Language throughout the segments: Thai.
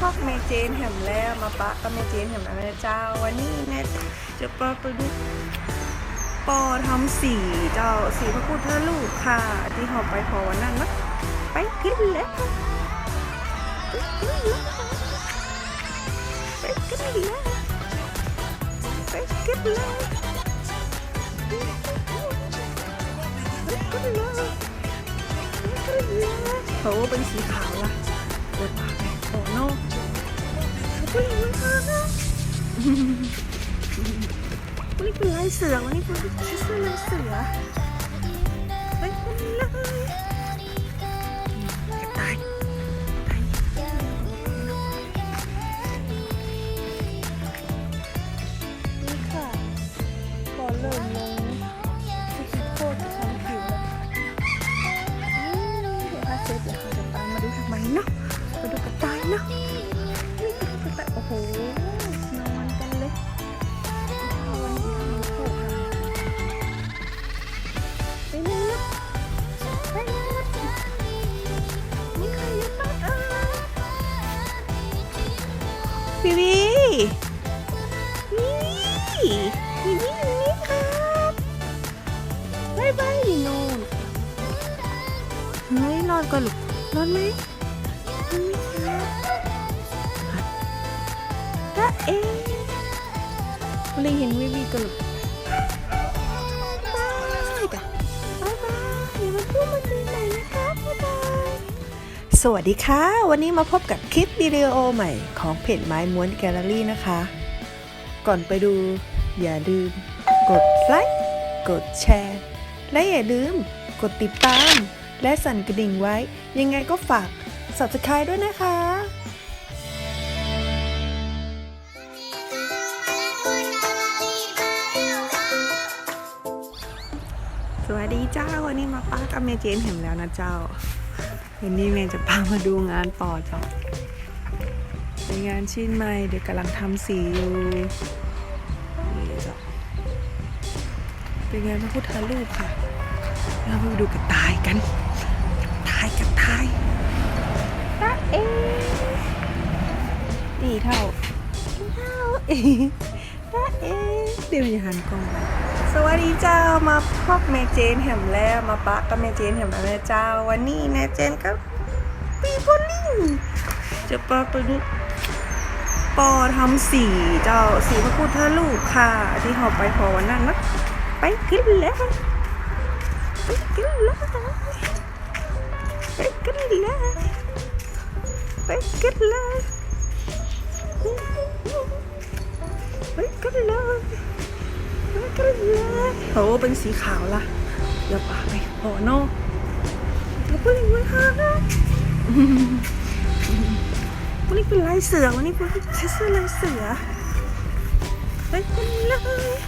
พวกเมเจนแหมแล้วมาปะกับเมเจนแหมแล้วเจ้า วันนี้แน่จะปะไปดูปอทำสีเจ้าสีพระพุทธรูปค่ะ ที่หอบไปพอวันนั้นนะไปกินแล้วไปกินแล้วไปกินแล้วไปกินแล้วไปกินแล้วเขาเป็นสีขาวล่ะ วันนี้เป็นลายเสือวันนี้เป็นเสื้อลายเสือไปกันเลยกระต่ายนี่ค่ะพอเริ่มลง อดก่อนลูกรอดไหมรอดไหมคะตาเอ๋เลยเห็นวิวีกันลูกบายจ้ะบายบายอย่ามาพูดมาดีใหม่นะครับบ๊ายบายสวัสดีค่ะ วันนี้มาพบกับคลิปวิดีโอใหม่ของเพจไม้ม้วนแกลเลอรี่นะคะ ก่อนไปดูอย่าลืม กดไลค์ กดแชร์ และอย่าลืม กดติดตาม และสั่นกระดิ่งไว้ ยังไงก็ฝาก subscribe ด้วยนะคะสวัสดีเจ้าวันนี้มาป้ากับเมเจนเห็นแล้วนะเจ้า วันนี้เมย์จะพามาดูงานต่อจ้าเป็นงานชิ้นใหม่เดี๋ยวกำลังทำสีอยู่นี่เจ้าเป็นงานพระพุทธรูปค่ะเราไปดูกระต่ายกันายตาเอนี่เท่าเท่าเอตาเอเดี๋ยวอย่าหันกล้องสวัสดีเจ้ามาพบเมเจนแหมแล้วมาปะกับเมเจนแหมแล้วเจ้า วันนี้เมเจนกับปีโบลิ่งจะปะไปดูปอทำสีเจ้าสีพระพุทธรูปค่ะ ที่หอบไปพอวันนั้นนะไปกินแล้วไปกันเลย ไปกันเลยไปกันเลยไปกันเลยไปกันเลยโอ้เป็นสีขาวล่ะอย่าปากเลยโอ้โนเราพูดอย่างนี้ค่ะวันนี้เป็นลายเสือวันนี้เป็นเสื้อลายเสือไปกันเลย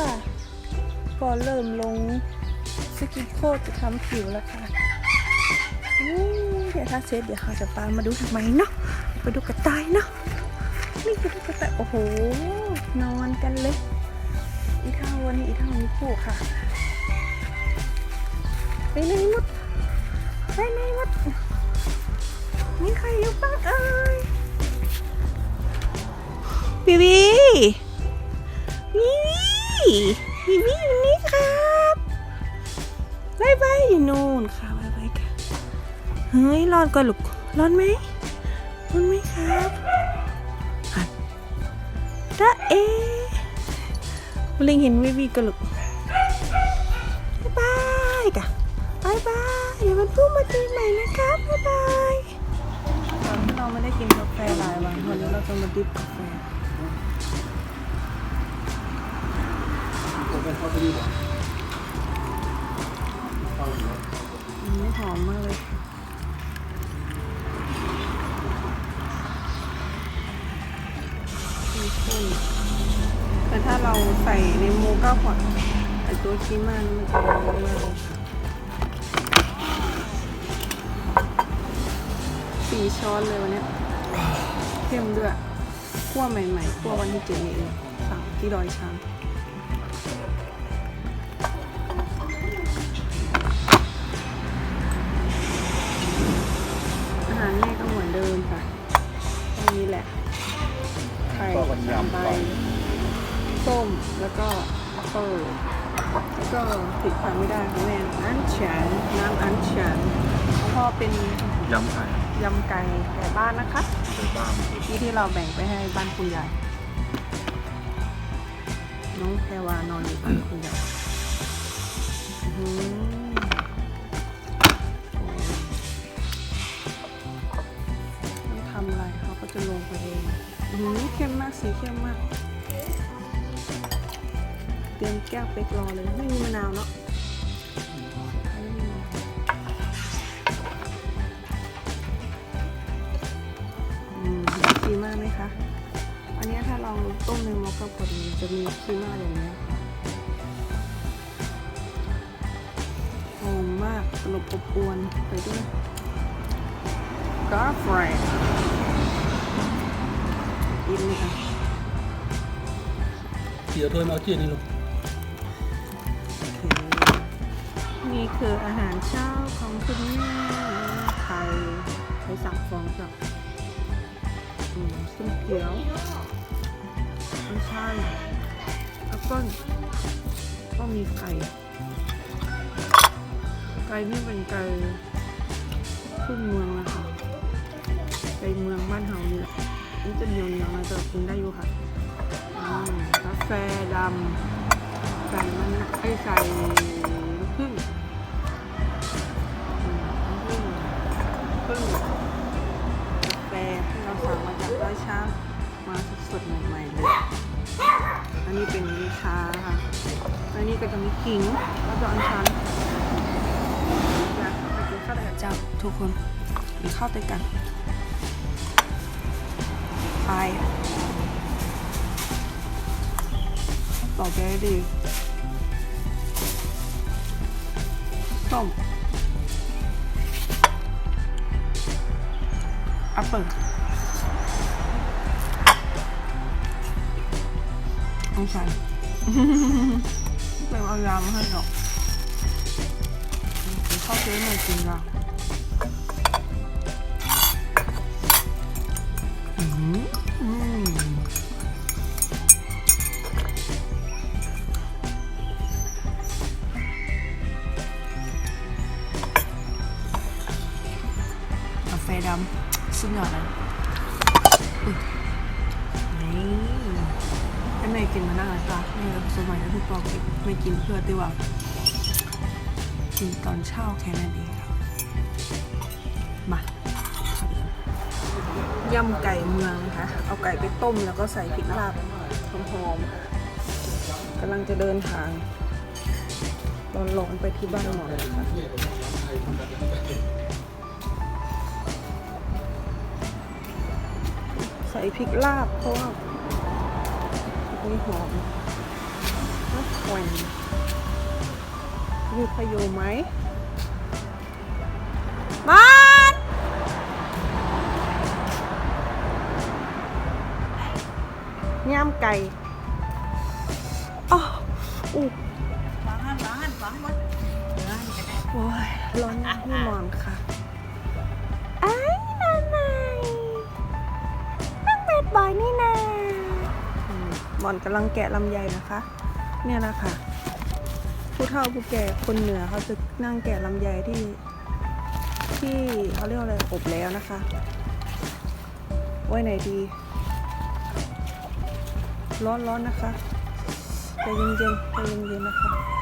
ค่ะพอเริ่มลงสกินโคตรจะทำผิวแล้วค่ะอืมเดี๋ยวถ้าเสร็จเดี๋ยวเขาจะตามมาดูทำไมเนาะไปดูกระต่ายเนาะนี่คือดูกระต่ายโอ้โห นอนกันเลย อีท่าวันนี้อีท่านี้ผูกค่ะ ไปไหนหมดไปไหนหมดมีใครอยู่บ้างเอ่ยบีบี บีบีอยู่นี่ครับบายบายอยู่นู่นค่ะบายบายค่ะเฮ้ยรอดก่อนลูกรอดไหมรอดไหมครับตาเอลิงเห็นบีบีกันลูกบายบายค่ะบายบายเดี๋ยวมันพูดมาตีใหม่นะครับบายบายตอนที่เราไม่ได้กินกาแฟหลายวันวันนี้เราจะมาดิบกาแฟ มันไม่หอมมากเลยเข้มข้นแต่ถ้าเราใส่ในโมก้าพอตไอตัวคีมานี่มันจะหอมมากสี่ช้อนเลยวันนี้เข้มด้วยคั่วใหม่ๆคั่ววันที่เจ็ดนี่เองสั่งที่ดอยช้าง ก็กันสามยำใบไป ส้มแล้วก็แอปเปิลแล้วก็ผิดขาดไม่ได้ของแม่อันเฉียนน้ำอันเฉียนแล้วก็เป็นยำไข่ยำไก่ไก่บ้านนะคะเดี๋ยวบ้างที่ที่เราแบ่งไปให้บ้านคุณยายน้องแพรวานอนอยู่บ้านคุณยาย หือเข้มมากสีเข้มมาก เตรียมแก้วเป๊กรอเลย ไม่มีมะนาวเนาะไม่มีมะนาวอืมมีคีม่าไหมคะ อันนี้ถ้าเราต้มในมอข้าวผัดจะมีคีม่าอย่างนี้หอมมากตลบอบอวนไปด้วยกาแฟ กินเลยค่ะเดี๋ยวถ้วยมาเอาจีนนี่ลูกนี่คืออาหารเช้าของคุณแม่ไข่ไข่สับฟองกับอืมส้มเขียวไม่ใช่แอปเปิ้ลก็มีไก่ไก่นี่เป็นไก่ขึ้นเมืองนะคะไก่เมืองบ้านเฮานี่แหละ นี่จะเหนียวเหนียวนะแต่กินได้อยู่ค่ะกาแฟดำใส่มันไอ้ใส่ลูกผึ้งอืมพึ่งกาแฟที่เราสั่งมาจากร้านช้างมาสดๆใหม่ๆเลยอันนี้เป็นชาค่ะอันนี้ก็จะมีขิงแล้วก็อัญชันอยากไปกินข้าด้วยกันทุกคนกินข้าวด้วยกัน ไปต่อไปดีส้มแอปเปิลเอาใส่เป็นเอายามาให้หรอกเข้าเจ๊หน่อยจริงละ ไม่กินเพื่อที่ว่ากินตอนเช้าแค่นั้นเองค่ะมายำไก่เมืองนะคะเอาไก่ไปต้มแล้วก็ใส่พริกลาบหอมๆกำลังจะเดินทางร้อนๆไปที่บ้านหมอเลยค่ะใส่พริกลาบเพราะว่าพริกนี่หอม วแขวนมีประโยชน์ไหมมาดย่ำไก่อ๋ออู้ฟังหันฟังหันฟังหมดเดี๋ยวหันโอ้ยร้อนพี่มอนค่ะไอ้นานไนนั่งเบ็ดบ่อยนี่นาอืมหมอนกำลังแกะลำไยนะคะ เนี่ยแหละค่ะ ผู้เฒ่าผู้แก่คนเหนือเขาจะนั่งแกะลำไยที่ ที่เขาเรียกอะไรอบแล้วนะคะ ไว้ไหนดี ร้อนร้อนนะคะใจเย็นๆใจเย็นๆนะคะ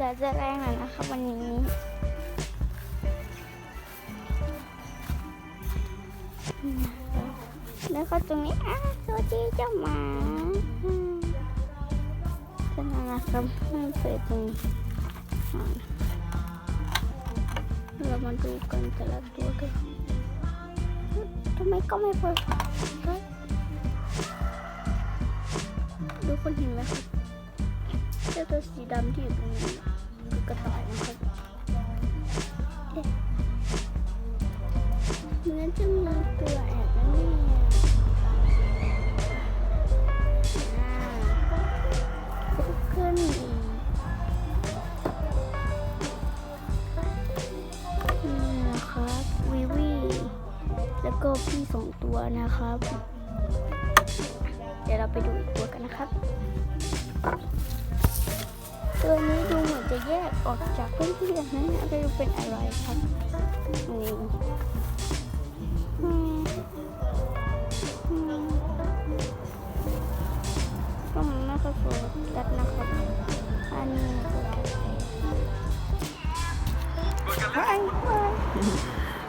เดี๋ยวจะแรงหน่อยนะครับวันนี้แล้วก็ตรงนี้อะสวัสดีเจ้าหมาอืมก็น่ารักครับไม่เปิดตรงนี้เรามาดูกันแต่ละตัวกันทำไมก็ไม่เปิดดูคนเห็นไหมครับเจ้าตัวสีดำที่อยู่ตรงนี้ กระต่ายนะครับเอ๊ะเหมือนจะมีตัวแอบนะเนี่ยลุกขึ้นอีกนี่นะครับวิวีแล้วก็พี่สองตัวนะครับ เดี๋ยวเราไปดูอีกตัวกันนะครับ เหมือนจะแยกออกจากเพื่อนๆนั้นนะไม่รู้เป็นอะไรครับนี่อืมอืมก็มันไม่ค่อยโฟกัสนะครับอันนี้ก็ไอ้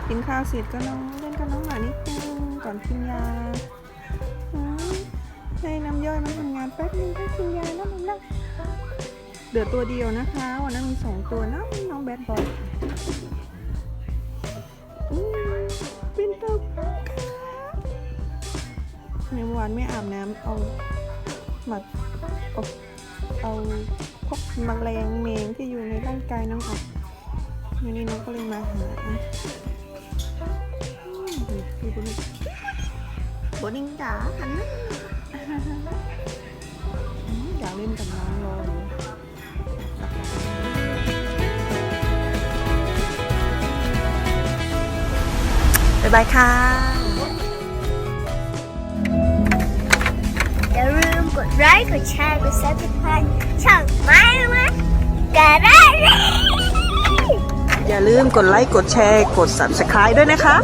กินข้าวเสร็จก็น้องเล่นกับน้องหมานิดนึงก่อนกินยาให้น้ำย่อยมันทำงานแป๊บนึงก็กินยาแล้วมันนะ เหลือตัวเดียวนะคะวันนั้นมีสองตัวนะน้องแบดบอยเป็นตัวในเมื่อวานไม่อาบน้ำเอาหมัดเอาเอาพวกแมลงเมงที่อยู่ในร่างกายน้องอัดวันนี้น้องก็เลยมาหาอืมดูบนบนนิงจ๋าหันมาายบายค่ะ อย่าลืมกดไลค์กดแชร์กดซับสไครต์ช่องไม้มากันได้เลยอย่าลืมกดไลค์กดแชร์กด subscribe ด้วยนะคะ